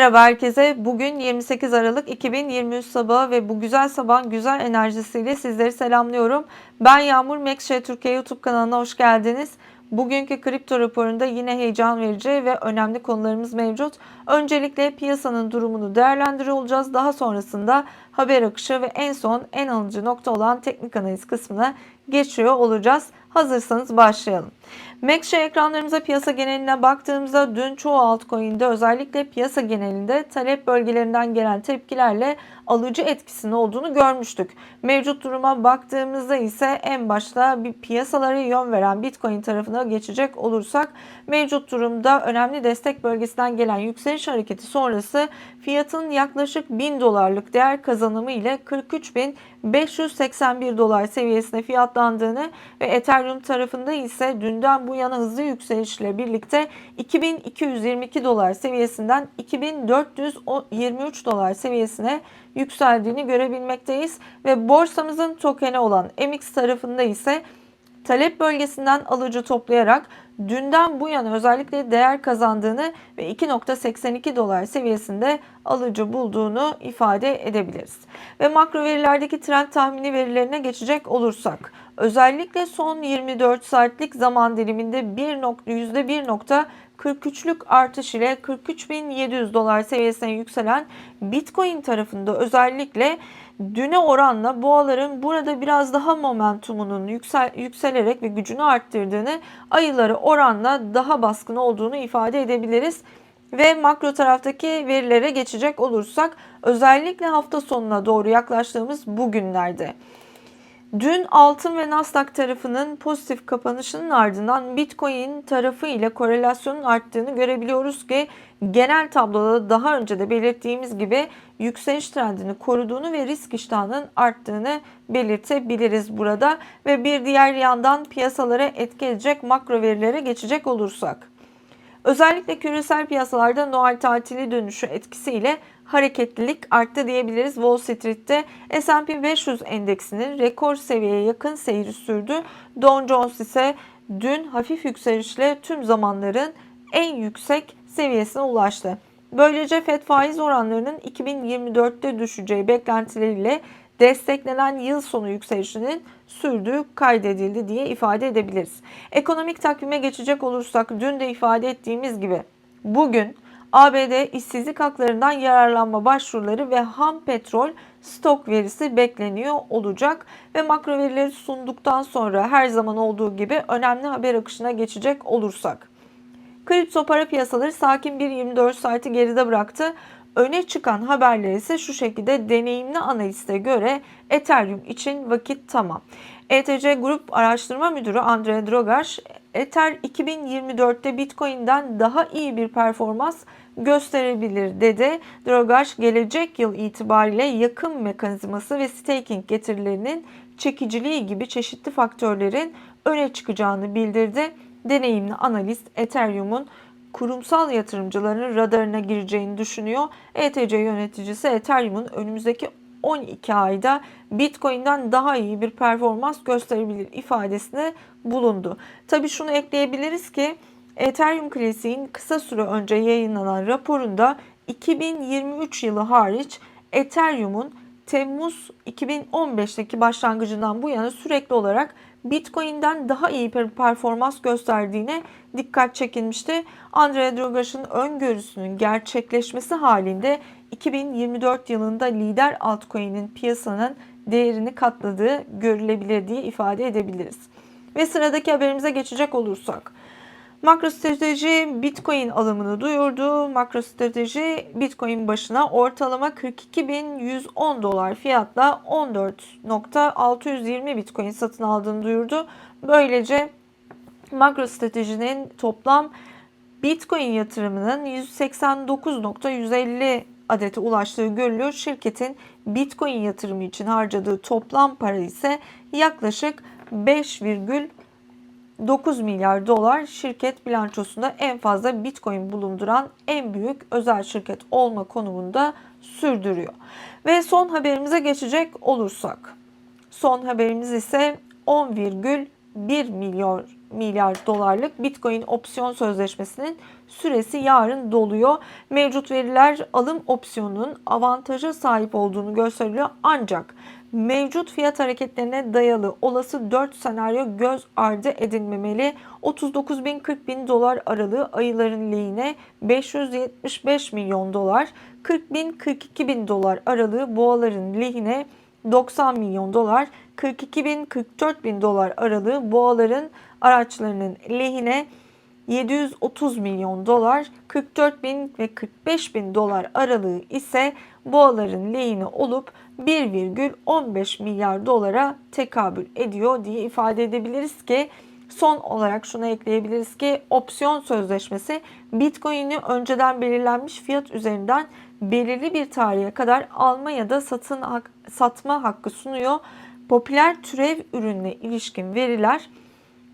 Merhaba herkese. Bugün 28 Aralık 2023 sabahı ve bu güzel sabahın güzel enerjisiyle sizleri selamlıyorum. Ben Yağmur Maxshare Türkiye YouTube kanalına hoş geldiniz. Bugünkü kripto raporunda yine heyecan verici ve önemli konularımız mevcut. Öncelikle piyasanın durumunu değerlendiriyor olacağız. Daha sonrasında haber akışı ve en son en alıcı nokta olan teknik analiz kısmına geçiyor olacağız. Hazırsanız başlayalım. Maxshare ekranlarımıza piyasa geneline baktığımızda dün çoğu altcoin'de özellikle piyasa genelinde talep bölgelerinden gelen tepkilerle alıcı etkisinin olduğunu görmüştük. Mevcut duruma baktığımızda ise en başta bir piyasalara yön veren Bitcoin tarafına geçecek olursak mevcut durumda önemli destek bölgesinden gelen yükseliş hareketi sonrası fiyatın yaklaşık 1000 dolarlık değer kazanımı ile 43.581 dolar seviyesine fiyatlandığını ve Ethereum tarafında ise dünden bu yana hızlı yükselişle birlikte 2222 dolar seviyesinden 2423 dolar seviyesine yükseldiğini görebilmekteyiz. Ve borsamızın tokeni olan MX tarafında ise talep bölgesinden alıcı toplayarak dünden bu yana özellikle değer kazandığını ve 2.82 dolar seviyesinde alıcı bulduğunu ifade edebiliriz. Ve makro verilerdeki trend tahmini verilerine geçecek olursak özellikle son 24 saatlik zaman diliminde 1 %1.43'lük artış ile 43.700 dolar seviyesine yükselen Bitcoin tarafında özellikle düne oranla boğaların burada biraz daha momentumunun yüksel, yükselerek ve gücünü arttırdığını, ayıları oranla daha baskın olduğunu ifade edebiliriz. Ve makro taraftaki verilere geçecek olursak özellikle hafta sonuna doğru yaklaştığımız bu günlerde Dün altın ve Nasdaq tarafının pozitif kapanışının ardından Bitcoin tarafı ile korelasyonun arttığını görebiliyoruz ki genel tabloda daha önce de belirttiğimiz gibi yükseliş trendini koruduğunu ve risk iştahının arttığını belirtebiliriz burada ve bir diğer yandan piyasalara etki edecek makro verilere geçecek olursak. Özellikle küresel piyasalarda Noel tatili dönüşü etkisiyle hareketlilik arttı diyebiliriz. Wall Street'te S&P 500 endeksinin rekor seviyeye yakın seyri sürdü. Dow Jones ise dün hafif yükselişle tüm zamanların en yüksek seviyesine ulaştı. Böylece FED faiz oranlarının 2024'te düşeceği beklentileriyle desteklenen yıl sonu yükselişinin sürdüğü kaydedildi diye ifade edebiliriz. Ekonomik takvime geçecek olursak dün de ifade ettiğimiz gibi bugün ABD işsizlik haklarından yararlanma başvuruları ve ham petrol stok verisi bekleniyor olacak ve makro verileri sunduktan sonra her zaman olduğu gibi önemli haber akışına geçecek olursak. Kripto para piyasaları sakin bir 24 saati geride bıraktı. Öne çıkan haberler ise şu şekilde deneyimli analiste göre Ethereum için vakit tamam. ETC Grup Araştırma Müdürü Andre Drogaş, Ether 2024'te Bitcoin'den daha iyi bir performans gösterebilir dedi. Drogaş gelecek yıl itibariyle yakın mekanizması ve staking getirilerinin çekiciliği gibi çeşitli faktörlerin öne çıkacağını bildirdi. Deneyimli analist Ethereum'un kurumsal yatırımcıların radarına gireceğini düşünüyor. ETC yöneticisi Ethereum'un önümüzdeki 12 ayda Bitcoin'den daha iyi bir performans gösterebilir ifadesine bulundu. Tabi şunu ekleyebiliriz ki Ethereum Classic'in kısa süre önce yayınlanan raporunda 2023 yılı hariç Ethereum'un Temmuz 2015'teki başlangıcından bu yana sürekli olarak Bitcoin'den daha iyi bir performans gösterdiğine dikkat çekilmişti. Andre Drogash'ın öngörüsünün gerçekleşmesi halinde 2024 yılında lider altcoin'in piyasanın değerini katladığı görülebilir diye ifade edebiliriz. Ve sıradaki haberimize geçecek olursak. MicroStrateji Bitcoin alımını duyurdu. MicroStrateji Bitcoin başına ortalama 42.110 dolar fiyatla 14.620 Bitcoin satın aldığını duyurdu. Böylece MicroStrategy'nin toplam Bitcoin yatırımının 189.150 adete ulaştığı görülüyor. Şirketin Bitcoin yatırımı için harcadığı toplam para ise yaklaşık 5, 9 milyar dolar şirket bilançosunda en fazla Bitcoin bulunduran en büyük özel şirket olma konumunda sürdürüyor. Ve son haberimize geçecek olursak. Son haberimiz ise 10,1 milyon milyar dolarlık Bitcoin opsiyon sözleşmesinin süresi yarın doluyor. Mevcut veriler alım opsiyonunun avantaja sahip olduğunu gösteriyor ancak mevcut fiyat hareketlerine dayalı olası 4 senaryo göz ardı edilmemeli. 39 bin 40 bin dolar aralığı ayıların lehine 575 milyon dolar, 40 bin 42 bin dolar aralığı boğaların lehine 90 milyon dolar, 42 bin 44 bin dolar aralığı boğaların araçlarının lehine 730 milyon dolar, 44 bin ve 45 bin dolar aralığı ise boğaların lehine olup 1,15 milyar dolara tekabül ediyor diye ifade edebiliriz ki son olarak şuna ekleyebiliriz ki opsiyon sözleşmesi Bitcoin'i önceden belirlenmiş fiyat üzerinden belirli bir tarihe kadar alma ya da satın hak, satma hakkı sunuyor. Popüler türev ürününe ilişkin veriler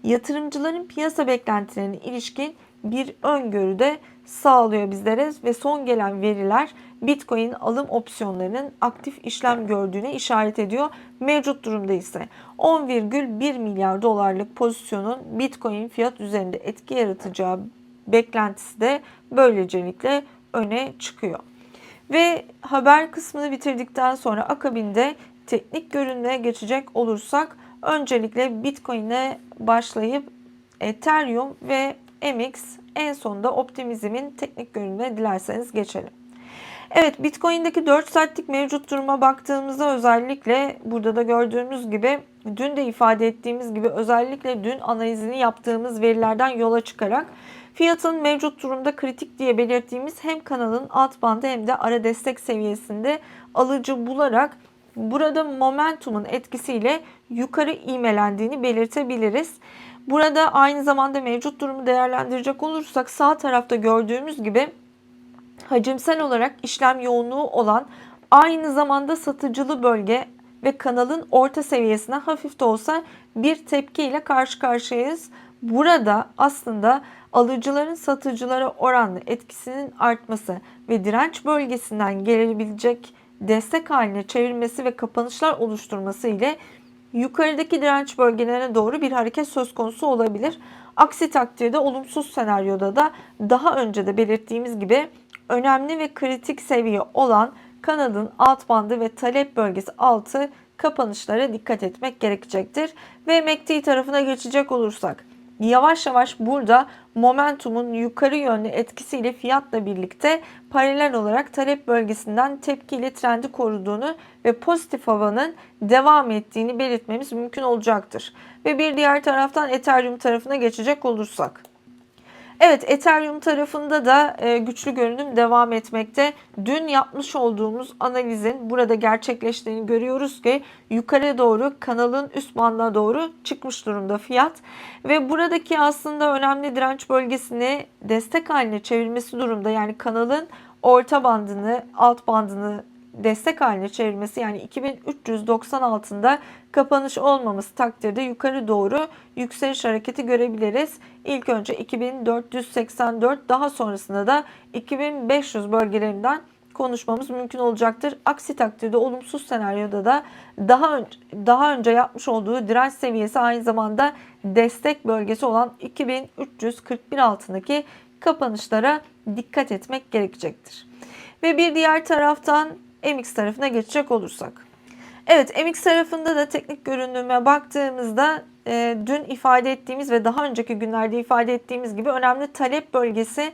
yatırımcıların piyasa beklentilerine ilişkin bir öngörüde sağlıyor bizlere ve son gelen veriler Bitcoin alım opsiyonlarının aktif işlem gördüğüne işaret ediyor. Mevcut durumda ise 10,1 milyar dolarlık pozisyonun Bitcoin fiyat üzerinde etki yaratacağı beklentisi de böylecelikle öne çıkıyor. Ve haber kısmını bitirdikten sonra akabinde teknik görünmeye geçecek olursak öncelikle Bitcoin'e başlayıp Ethereum ve MX en sonunda optimizmin teknik görünümüne dilerseniz geçelim. Evet Bitcoin'deki 4 saatlik mevcut duruma baktığımızda özellikle burada da gördüğümüz gibi dün de ifade ettiğimiz gibi özellikle dün analizini yaptığımız verilerden yola çıkarak fiyatın mevcut durumda kritik diye belirttiğimiz hem kanalın alt bandı hem de ara destek seviyesinde alıcı bularak burada momentumun etkisiyle yukarı iğmelendiğini belirtebiliriz. Burada aynı zamanda mevcut durumu değerlendirecek olursak sağ tarafta gördüğümüz gibi hacimsel olarak işlem yoğunluğu olan aynı zamanda satıcılı bölge ve kanalın orta seviyesine hafif de olsa bir tepkiyle karşı karşıyayız. Burada aslında alıcıların satıcılara oranlı etkisinin artması ve direnç bölgesinden gelebilecek destek haline çevirmesi ve kapanışlar oluşturması ile yukarıdaki direnç bölgelerine doğru bir hareket söz konusu olabilir. Aksi takdirde olumsuz senaryoda da daha önce de belirttiğimiz gibi önemli ve kritik seviye olan kanadın alt bandı ve talep bölgesi altı kapanışlara dikkat etmek gerekecektir. Ve MACD tarafına geçecek olursak yavaş yavaş burada momentumun yukarı yönlü etkisiyle fiyatla birlikte paralel olarak talep bölgesinden tepkiyle trendi koruduğunu ve pozitif havanın devam ettiğini belirtmemiz mümkün olacaktır. Ve bir diğer taraftan Ethereum tarafına geçecek olursak. Evet Ethereum tarafında da e, güçlü görünüm devam etmekte. Dün yapmış olduğumuz analizin burada gerçekleştiğini görüyoruz ki yukarı doğru kanalın üst bandına doğru çıkmış durumda fiyat. Ve buradaki aslında önemli direnç bölgesini destek haline çevirmesi durumda. Yani kanalın orta bandını, alt bandını destek haline çevirmesi yani 2390 altında kapanış olmaması takdirde yukarı doğru yükseliş hareketi görebiliriz. İlk önce 2484 daha sonrasında da 2500 bölgelerinden konuşmamız mümkün olacaktır. Aksi takdirde olumsuz senaryoda da daha önce, daha önce yapmış olduğu direnç seviyesi aynı zamanda destek bölgesi olan 2341 altındaki kapanışlara dikkat etmek gerekecektir. Ve bir diğer taraftan MX tarafına geçecek olursak. Evet MX tarafında da teknik görünüme baktığımızda e, dün ifade ettiğimiz ve daha önceki günlerde ifade ettiğimiz gibi önemli talep bölgesi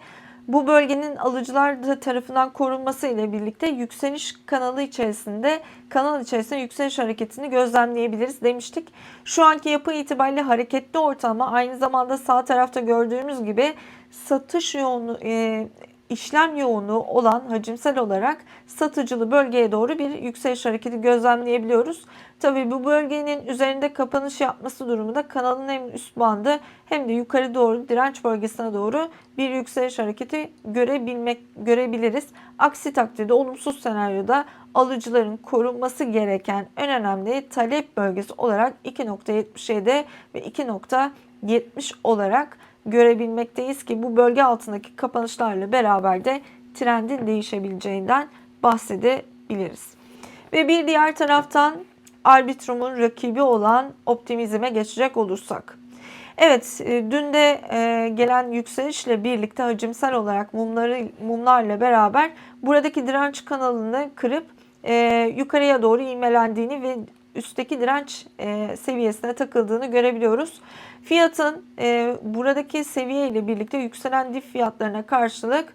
bu bölgenin alıcılar tarafından korunması ile birlikte yükseliş kanalı içerisinde kanal içerisinde yükseliş hareketini gözlemleyebiliriz demiştik. Şu anki yapı itibariyle hareketli ortama aynı zamanda sağ tarafta gördüğümüz gibi satış yoğunluğu e, işlem yoğunluğu olan hacimsel olarak satıcılı bölgeye doğru bir yükseliş hareketi gözlemleyebiliyoruz. Tabii bu bölgenin üzerinde kapanış yapması durumunda kanalın hem üst bandı hem de yukarı doğru direnç bölgesine doğru bir yükseliş hareketi görebilmek görebiliriz. Aksi takdirde olumsuz senaryoda alıcıların korunması gereken en önemli talep bölgesi olarak 2.77 ve 2.70 olarak görebilmekteyiz ki bu bölge altındaki kapanışlarla beraber de trendin değişebileceğinden bahsedebiliriz. Ve bir diğer taraftan Arbitrum'un rakibi olan optimizme geçecek olursak. Evet, e, dün de e, gelen yükselişle birlikte hacimsel olarak mumları mumlarla beraber buradaki direnç kanalını kırıp e, yukarıya doğru ivmelendiğini ve üstteki direnç e, seviyesine takıldığını görebiliyoruz. Fiyatın e, buradaki seviye ile birlikte yükselen dip fiyatlarına karşılık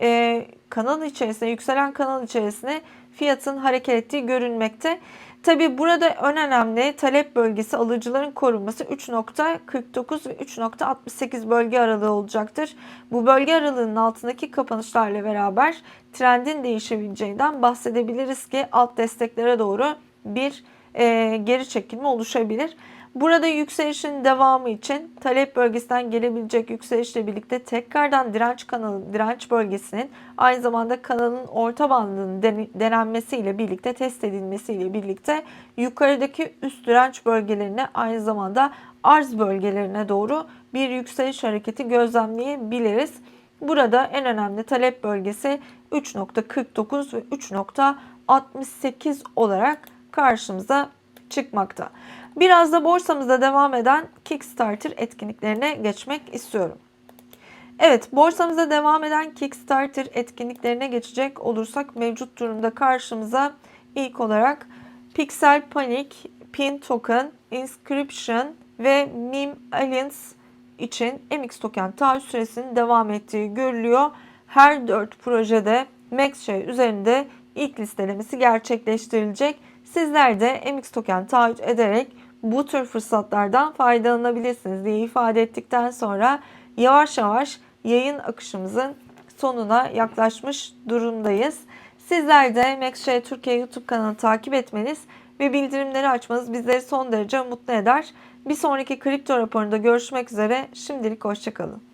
e, kanal içerisinde yükselen kanal içerisinde fiyatın hareket ettiği görünmekte. Tabi burada en önemli talep bölgesi alıcıların korunması 3.49 ve 3.68 bölge aralığı olacaktır. Bu bölge aralığının altındaki kapanışlarla beraber trendin değişebileceğinden bahsedebiliriz ki alt desteklere doğru bir e, geri çekilme oluşabilir. Burada yükselişin devamı için talep bölgesinden gelebilecek yükselişle birlikte tekrardan direnç kanalı, direnç bölgesinin aynı zamanda kanalın orta bandının denenmesiyle birlikte test edilmesiyle birlikte yukarıdaki üst direnç bölgelerine aynı zamanda arz bölgelerine doğru bir yükseliş hareketi gözlemleyebiliriz. Burada en önemli talep bölgesi 3.49 ve 3.68 olarak karşımıza çıkmakta. Biraz da borsamızda devam eden Kickstarter etkinliklerine geçmek istiyorum. Evet, borsamızda devam eden Kickstarter etkinliklerine geçecek olursak mevcut durumda karşımıza ilk olarak Pixel Panic, Pin Token, Inscription ve Meme Alliance için MX Token taahhüt süresinin devam ettiği görülüyor. Her 4 projede MaxShare üzerinde ilk listelemesi gerçekleştirilecek. Sizler de MX Token taahhüt ederek bu tür fırsatlardan faydalanabilirsiniz diye ifade ettikten sonra yavaş yavaş yayın akışımızın sonuna yaklaşmış durumdayız. Sizler de MaxShare Türkiye YouTube kanalını takip etmeniz ve bildirimleri açmanız bizleri son derece mutlu eder. Bir sonraki kripto raporunda görüşmek üzere. Şimdilik hoşçakalın.